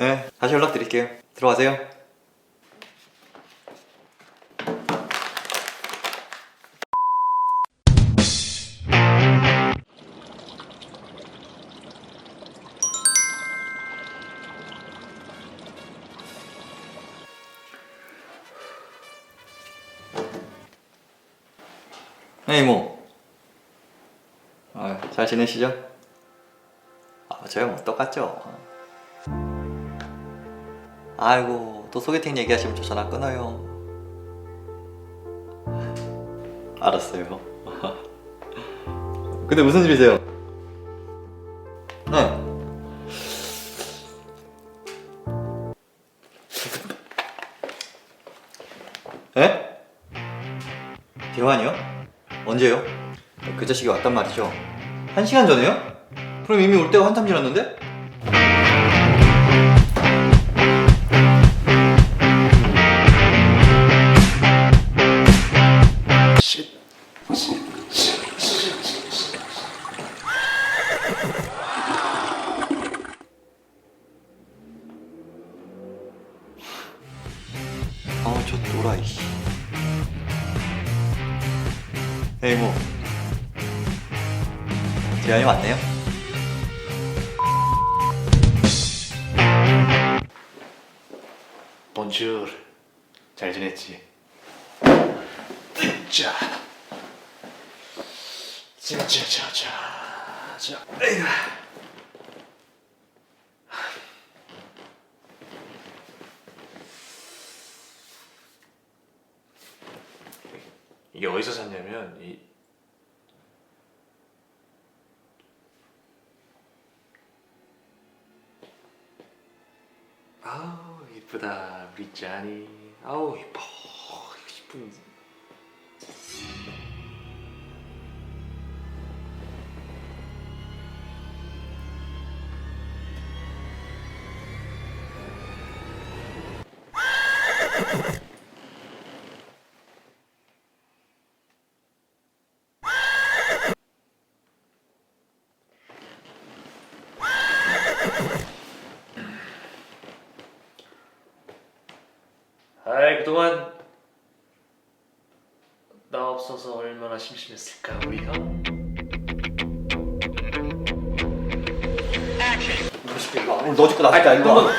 네, 다시 연락드릴게요. 들어가세요. 네, 이모. 아, 잘 지내시죠? 아, 저형 뭐 똑같죠? 아이고, 또 소개팅 얘기하시면 저 전화 끊어요. 알았어요. 근데 무슨 일이세요? 네. 에? 대환이요? 언제요? 그 자식이 왔단 말이죠. 한 시간 전에요? 그럼 이미 올 때가 한참 지났는데? 아, 저 노라이 씨. 에이 뭐 재현이 왔네요? 본줄 잘 지냈지? 자, 진짜 자자, 자, 에휴. 이게 어디서 샀냐면 이 아우 이쁘다 우리 짠이. 아우 이뻐. 이쁜 나 없어서 얼마나 심심했을까 우리 형 오늘 너 죽고 나 진짜 이거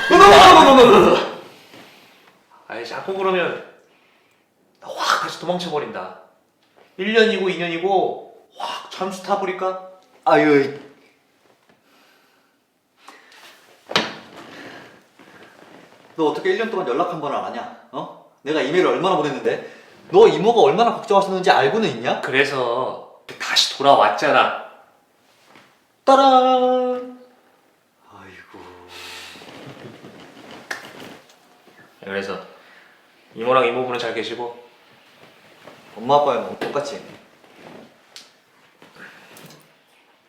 아이 자꾸 그러면 나 확 다시 도망쳐 버린다 1년이고 2년이고 확 잠수 타 버릴까? 아유 너 어떻게 1년 동안 연락 한번안 하냐? 어? 내가 이메일을 얼마나 보냈는데 너 이모가 얼마나 걱정하셨는지 알고는 있냐? 그래서 다시 돌아왔잖아. 따란! 아이고. 그래서 이모랑 이모부는 잘 계시고? 엄마 아빠야 뭐 똑같이.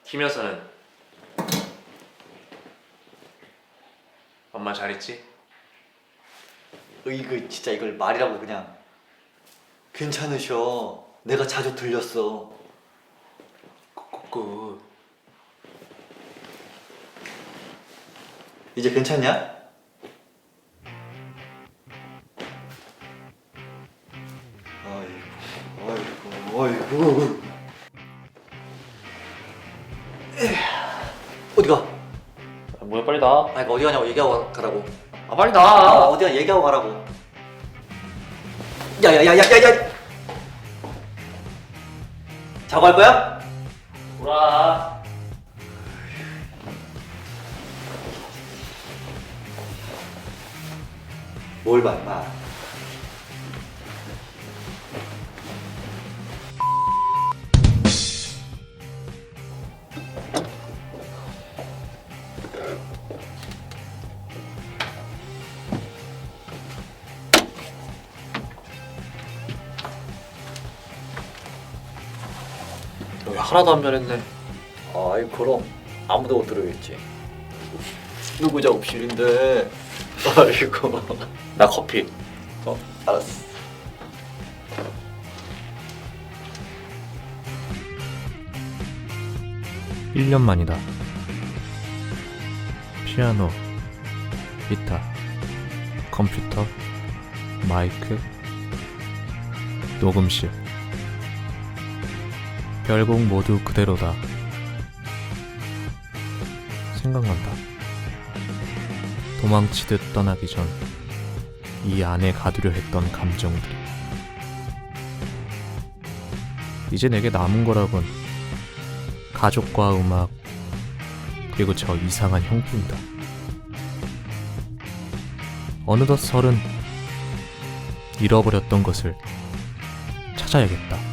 김 여사는? 엄마 잘 있지? 으이그 진짜 이걸 말이라고 그냥 괜찮으셔 내가 자주 들렸어 꾹꾹꾹 이제 괜찮냐? 아이고 아이고 아이고 에휴, 어디가? 아, 뭐야 빨리 나. 아니 어디 가냐고 얘기하고 가라고 아 빨리 아 나. 어디 가 얘기하고 가라고 야야야야야야 자고 할 거야? 돌아. 뭘 봐, 임 마. 여기 하나도 안 변했네. 아이, 그럼. 아무도 못 들어겠지. 누구 작업실인데. 아이고. 나 커피. 어, 알았어. 일 년 만이다. 피아노, 기타, 컴퓨터, 마이크, 녹음실. 결국 모두 그대로다. 생각난다. 도망치듯 떠나기 전 이 안에 가두려 했던 감정들이. 이제 내게 남은 거라곤 가족과 음악, 그리고 저 이상한 형뿐이다. 어느덧 서른 잃어버렸던 것을 찾아야겠다.